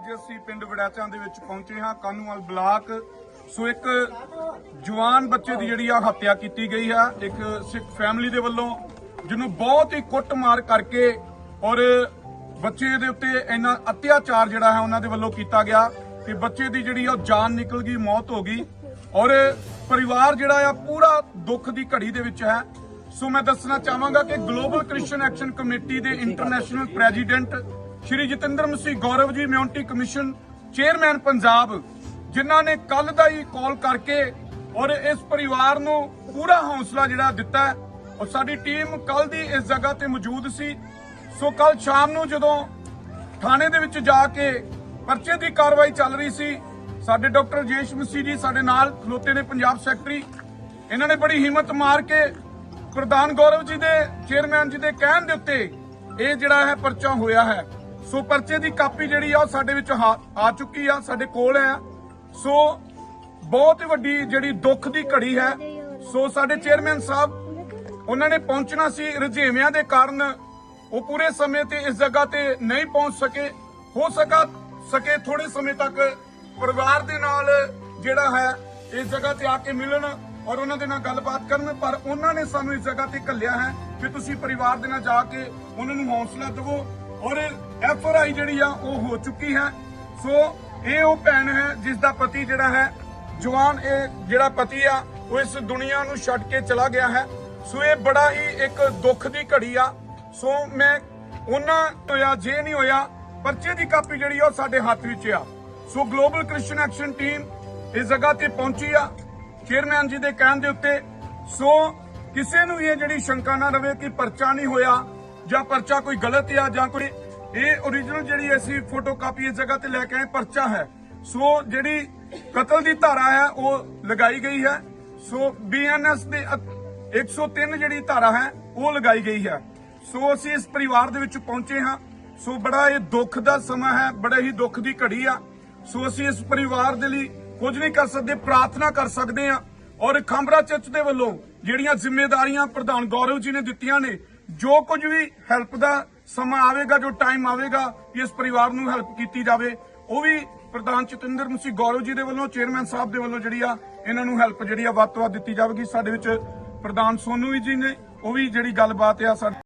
ਅੱਜ ਅਸੀਂ ਪਿੰਡ ਵੜਾਚਾਂ ਦੇ ਵਿੱਚ ਪਹੁੰਚੇ ਹਾਂ। ਕਾਨੂੰਵਾਲ ਬਲਾਕ ਸੋ ਇੱਕ ਜਵਾਨ ਬੱਚੇ ਦੀ ਜਿਹੜੀ ਆ ਹੱਤਿਆ ਕੀਤੀ ਗਈ ਹੈ। ਇੱਕ ਸਿੱਖ ਫੈਮਿਲੀ ਦੇ ਵੱਲੋਂ ਜਿਹਨੂੰ ਬਹੁਤ ਹੀ ਕੁੱਟਮਾਰ ਕਰਕੇ ਔਰ ਬੱਚੇ ਦੇ ਉੱਤੇ ਇੰਨਾ ਅਤਿਆਚਾਰ ਜਿਹੜਾ ਹੈ ਉਹਨਾਂ ਦੇ ਵੱਲੋਂ ਕੀਤਾ ਗਿਆ ਕਿ ਬੱਚੇ ਦੀ ਜਿਹੜੀ ਆ ਉਹ ਜਾਨ ਨਿਕਲ ਗਈ ਮੌਤ ਹੋ ਗਈ। ਔਰ ਪਰਿਵਾਰ ਜਿਹੜਾ ਆ ਪੂਰਾ ਦੁੱਖ ਦੀ ਘੜੀ ਦੇ ਵਿੱਚ ਹੈ। ਸੋ ਮੈਂ ਦੱਸਣਾ ਚਾਹਾਂਗਾ ਕਿ ਗਲੋਬਲ ਕ੍ਰਿਸਚੀਅਨ ਐਕਸ਼ਨ ਕਮੇਟੀ ਦੇ international president Shri Jatinder Masih Gaurav ji ਮਿਊਨਿਟੀ commission chairman Punjab, ਜਿਨ੍ਹਾਂ ਨੇ ਕੱਲ ਦਾ ਹੀ ਕਾਲ ਕਰਕੇ ਔਰ ਇਸ ਪਰਿਵਾਰ ਨੂੰ ਪੂਰਾ ਹੌਸਲਾ ਜਿਹੜਾ ਦਿੱਤਾ ਔਰ ਸਾਡੀ ਟੀਮ ਕੱਲ ਦੀ ਇਸ ਜਗ੍ਹਾ ਤੇ ਮੌਜੂਦ ਸੀ। ਸੋ ਕੱਲ ਸ਼ਾਮ ਨੂੰ ਜਦੋਂ ਥਾਣੇ ਦੇ ਵਿੱਚ ਜਾ ਕੇ ਪਰਚੇ ਦੀ ਕਾਰਵਾਈ ਚੱਲ ਰਹੀ ਸੀ, ਸਾਡੇ ਡਾਕਟਰ ਜੇਸ਼ ਮਸੀਹ ਜੀ ਸਾਡੇ ਨਾਲ ਖਲੋਤੇ ਨੇ ਪੰਜਾਬ ਸੈਕਟਰੀ ਇਹਨਾਂ ਨੇ ਬੜੀ ਹਿੰਮਤ ਮਾਰ ਕੇ ਪ੍ਰਧਾਨ ਗੌਰਵ ਜੀ ਦੇ ਚੇਅਰਮੈਨ ਜੀ ਦੇ ਕਹਿਣ ਦੇ ਉੱਤੇ ਇਹ ਜਿਹੜਾ ਹੈ ਪਰਚਾ ਹੋਇਆ ਹੈ। ਸੋ ਪਰਚੇ ਦੀ ਕਾਪੀ ਜਿਹੜੀ ਆ ਉਹ ਸਾਡੇ ਵਿੱਚ ਆ ਆ ਚੁੱਕੀ ਆ, ਸਾਡੇ ਕੋਲ ਹੈ ਸੋ ਬਹੁਤ ਵੱਡੀ ਜਿਹੜੀ ਦੁੱਖ ਦੀ ਘੜੀ ਹੈ। ਸੋ ਸਾਡੇ ਚੇਅਰਮੈਨ ਸਾਹਿਬ, ਉਹਨਾਂ ਨੇ ਪਹੁੰਚਣਾ ਸੀ ਰੁਝੇਵਿਆਂ ਦੇ ਕਾਰਨ। ਉਹ ਪੂਰੇ ਸਮੇਂ ਤੇ ਇਸ ਜਗ੍ਹਾ ਤੇ ਨਹੀਂ ਪਹੁੰਚ ਸਕੇ। ਹੋ ਸਕਾ ਸਕੇ ਥੋੜੇ ਸਮੇਂ ਤੱਕ ਪਰਿਵਾਰ ਦੇ ਨਾਲ ਜਿਹੜਾ ਹੈ, ਇਸ ਜਗ੍ਹਾ ਤੇ ਆ ਕੇ ਮਿਲਣ ਔਰ ਉਹਨਾਂ ਦੇ ਨਾਲ ਗੱਲਬਾਤ ਕਰਨ। ਪਰ ਉਹਨਾਂ ਨੇ ਸਾਨੂੰ ਇਸ ਜਗ੍ਹਾ ਤੇ ਘੱਲਿਆ ਹੈ ਕਿ ਤੁਸੀਂ ਪਰਿਵਾਰ ਦੇ ਨਾਲ ਜਾ ਕੇ ਉਹਨਾਂ ਨੂੰ ਹੌਸਲਾ ਦਿਵੋ। ਔਰ ਐਫ ਜਿਹੜੀ ਆ, ਉਹ ਹੋ ਚੁੱਕੀ ਹੈ। ਸੋ ਇਹ ਉਹ ਭੈਣ ਹੈ ਜਿਸ ਦਾ ਪਤੀ ਜਿਹੜਾ ਹੈ, ਜਵਾਨ ਇਹ ਜਿਹੜਾ ਪਤੀ ਆ, ਉਹ ਇਸ ਦੁਨੀਆ ਨੂੰ ਛੱਡ ਕੇ ਚਲਾ ਗਿਆ ਹੈ। ਸੋ ਇਹ ਬੜਾ ਹੀ ਇੱਕ ਦੁੱਖ ਦੀ ਘੜੀ ਆ। ਸੋ ਮੈਂ ਉਹਨਾਂ ਹੋਇਆ ਜੇ ਨਹੀਂ ਹੋਇਆ, ਪਰਚੇ ਦੀ ਕਾਪੀ ਜਿਹੜੀ ਉਹ ਸਾਡੇ ਹੱਥ ਵਿੱਚ ਆ। So global Christian action team ਇਸ ਜਗ੍ਹਾ ਤੇ ਪਹੁੰਚੀ ਆ ਚੇਅਰਮੈਨ ਜੀ ਦੇ ਕਹਿਣ ਦੇ ਉੱਤੇ। ਸੋ ਕਿਸੇ ਨੂੰ ਇਹ ਜਿਹੜੀ ਸ਼ੰਕਾ ਨਾ ਰਵੇ ਕਿ ਪਰਚਾ ਨਹੀਂ ਹੋਇਆ ਜਾਂ ਪਰਚਾ ਕੋਈ ਗਲਤ ਆ ਜਾਂ ਕੋਈ ਇਹ origignal ਜਿਹੜੀ ਅਸੀਂ ਫੋਟੋਕਾਪੀ ਇਸ ਜਗ੍ਹਾ ਤੇ ਲੈ ਕੇ ਆਏ, ਪਰਚਾ ਹੈ। ਸੋ ਜਿਹੜੀ ਕਤਲ ਦੀ ਧਾਰਾ ਹੈ, ਉਹ ਲਗਾਈ ਗਈ ਹੈ। ਸੋ ਬੀਐਨਐਸ ਦੇ ਅ- 103 ਜਿਹੜੀ ਧਾਰਾ ਹੈ, ਉਹ ਲਗਾਈ ਗਈ ਹੈ। ਸੋ ਅਸੀਂ ਇਸ ਪਰਿਵਾਰ ਦੇ ਵਿੱਚ ਪਹੁੰਚੇ ਹਾਂ। ਸੋ ਬੜਾ ਇਹ ਦੁੱਖ ਦਾ ਸਮਾਂ ਹੈ, ਬੜੇ ਹੀ ਦੁੱਖ ਦੀ ਘੜੀ ਆ। ਸੋ ਅਸੀਂ ਇਸ ਪਰਿਵਾਰ ਦੇ ਲਈ ਕੁਝ ਨਹੀਂ ਕਰ ਸਕਦੇ, ਪ੍ਰਾਰਥਨਾ ਕਰ ਸਕਦੇ ਹਾਂ। ਔਰ ਖੰਬਰਾ ਚਰਚ ਦੇ ਵੱਲੋਂ ਜਿਹੜੀਆਂ ਜ਼ਿੰਮੇਵਾਰੀਆਂ ਪ੍ਰਧਾਨ ਗੌਰਵ ਜੀ ਨੇ ਦਿੱਤੀਆਂ ਨੇ ਜੋ ਕੁਝ ਵੀ ਹੈਲਪ ਦਾ ਸਮਾਂ ਆਵੇਗਾ, ਜੋ ਟਾਈਮ ਆਵੇਗਾ ਕਿ ਇਸ ਪਰਿਵਾਰ ਨੂੰ ਹੈਲਪ ਕੀਤੀ ਜਾਵੇ, ਉਹ ਵੀ ਪ੍ਰਧਾਨ ਚਤਿੰਦਰ ਮਸੀਹ ਗੌਰਵ ਜੀ ਦੇ ਵੱਲੋਂ ਚੇਅਰਮੈਨ ਸਾਹਿਬ ਦੇ ਵੱਲੋਂ ਜਿਹੜੀ ਆ, ਇਹਨਾਂ ਨੂੰ ਹੈਲਪ ਜਿਹੜੀ ਆ ਵੱਧ ਤੋਂ ਵੱਧ ਦਿੱਤੀ ਜਾਵੇਗੀ। ਸਾਡੇ ਵਿੱਚ ਪ੍ਰਧਾਨ ਸੋਨੂ ਜੀ ਨੇ, ਉਹ ਵੀ ਜਿਹੜੀ ਗੱਲਬਾਤ ਆ, ਸਾਡੇ